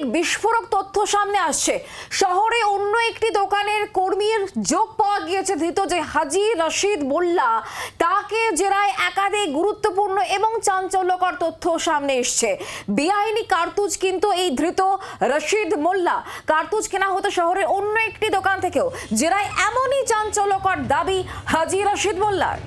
একাধিক বিস্ফোরক তথ্য সামনে আসছে। শহরে অন্য একটি দোকানের কর্মীর যোগ পাওয়া গিয়েছে ধৃত যে হাজি রশিদ মোল্লা। তাকে জেরায় একাধিক গুরুত্বপূর্ণ এবং চাঞ্চল্যকর তথ্য সামনে এসছে। বেআইনি কার্তুজ কিন্তু এই ধৃত রশিদ মোল্লা। কার্তুজ কেনা হতো শহরের অন্য একটি দোকান থেকেও। জেরায় এমনই চাঞ্চল্যকর দাবি হাজি রশিদ মোল্লার।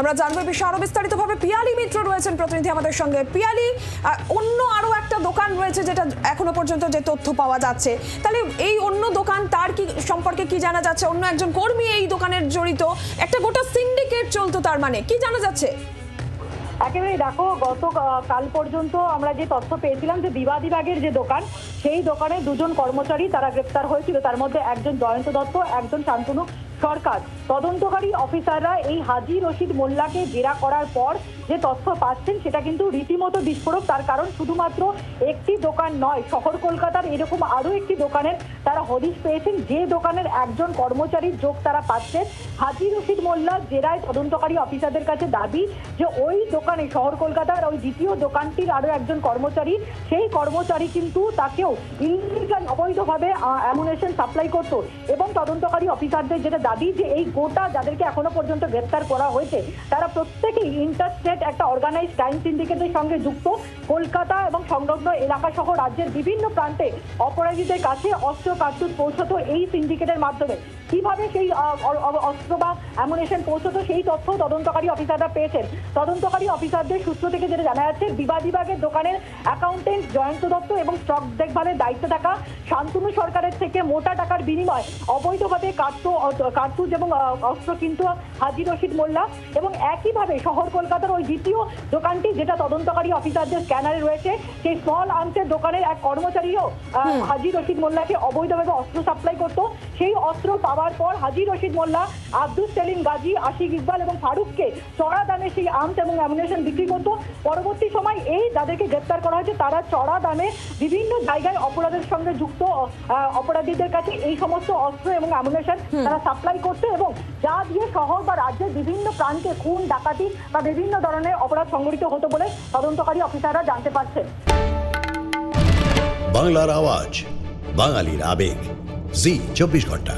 আমরা জানব বিষয়ে আরও বিস্তারিত ভাবে পিয়ালি মিত্র রয়েছেন প্রতিনিধি আমাদের সঙ্গে। পিয়ালি আহ, অন্য আরও একটা দোকান রয়েছে যেটা এখনও পর্যন্ত যে তথ্য পাওয়া যাচ্ছে। তাহলে এই অন্য দোকান তার কি সম্পর্কে কি জানা যাচ্ছে? অন্য একজন কর্মী এই দোকানের জড়িত। একটা গোটা সিন্ডিকেট চলতো তার মানে। কি জানা যাচ্ছে? একেবারে দেখো, গত কাল পর্যন্ত আমরা যে তথ্য পেয়েছিলাম যে বিবাদীবাগের যে দোকান, সেই দোকানে দুজন কর্মচারী তারা গ্রেপ্তার হয়েছিল। তার মধ্যে একজন জয়ন্ত দত্ত, একজন শান্তনু সরকার। তদন্তকারী অফিসাররা এই হাজি রশিদ মোল্লাকে জেরা করার পর যে তথ্য পাচ্ছেন, সেটা কিন্তু রীতিমতো বিস্ফোরক। তার কারণ শুধুমাত্র একটি দোকান নয়, শহর কলকাতার এরকম আরও একটি দোকানের তারা হদিশ পেয়েছেন, যে দোকানের একজন কর্মচারীর যোগ তারা পাচ্ছেন। হাজি রশিদ মোল্লা জেরায় তদন্তকারী অফিসারদের কাছে দাবি যে ওই দোকানে শহর কলকাতার ওই দ্বিতীয় দোকানটির আরও একজন কর্মচারী। সেই কর্মচারী কিন্তু তাকেও ইলিগাল অবৈধভাবে অ্যামুনেশন সাপ্লাই করতো এবং তদন্তকারী অফিসারদের যেটা দাবি যে এই গোটা যাদেরকে এখনও পর্যন্ত গ্রেপ্তার করা হয়েছে, তারা প্রত্যেকেই ইন্টারস্টেট একটা অর্গানাইজ ক্রাইম সিন্ডিকেটের সঙ্গে যুক্ত। কলকাতা এবং সংলগ্ন এলাকা সহ রাজ্যের বিভিন্ন প্রান্তে অপরাধীদের কাছে অস্ত্র কার্তুজ পৌঁছতো এই সিন্ডিকেটের মাধ্যমে। কীভাবে সেই অস্ত্র বা অ্যামুনেশন পৌঁছতো সেই তথ্য তদন্তকারী অফিসাররা পেয়েছেন। তদন্তকারী অফিসারদের সূত্র থেকে যেটা জানা যাচ্ছে বিবাদীবাগের দোকানের অ্যাকাউন্টেন্ট জয়ন্ত দত্ত এবং স্টক দেখভালের দায়িত্বে থাকা শান্তনু সরকারের থেকে মোটা টাকার বিনিময় অবৈধভাবে কার্তু কার্তুজ এবং অস্ত্র কিন্তু হাজি রশিদ মোল্লা এবং একইভাবে শহর কলকাতার ওই দ্বিতীয় দোকানটি যেটা তদন্তকারী অফিসারদের স্ক্যানারে রয়েছে সেই স্মল আর্মসের দোকানের এক কর্মচারীও আহ, হাজি রশিদ মোল্লাকে অবৈধভাবে অস্ত্র সাপ্লাই করত। সেই অস্ত্র পাওয়ার পর হাজি রশিদ মোল্লা আব্দুল সেলিম গাজী আশিক ইকবাল এবং ফারুককে চড়া দামে সেই আর্মস এবং অ্যামুনেশন বিক্রি করত। পরবর্তী সময় এই যাদেরকে গ্রেপ্তার করা হয়েছে তারা চড়া দামে বিভিন্ন জায়গায় অপরাধের সঙ্গে যুক্ত অপরাধীদের কাছে এই সমস্ত অস্ত্র এবং অ্যামুনেশন তারা সাপ্লাই করতো এবং যা দিয়ে শহর বা রাজ্যের বিভিন্ন প্রান্তে খুন ডাকাতি বা বিভিন্ন ধরনের অপরাধ সংঘটিত হতো বলে তদন্তকারী অফিসাররা জানতে পারছেন বাংলার আওয়াজ বাঙালির আবেগ। জি চব্বিশ ঘণ্টা।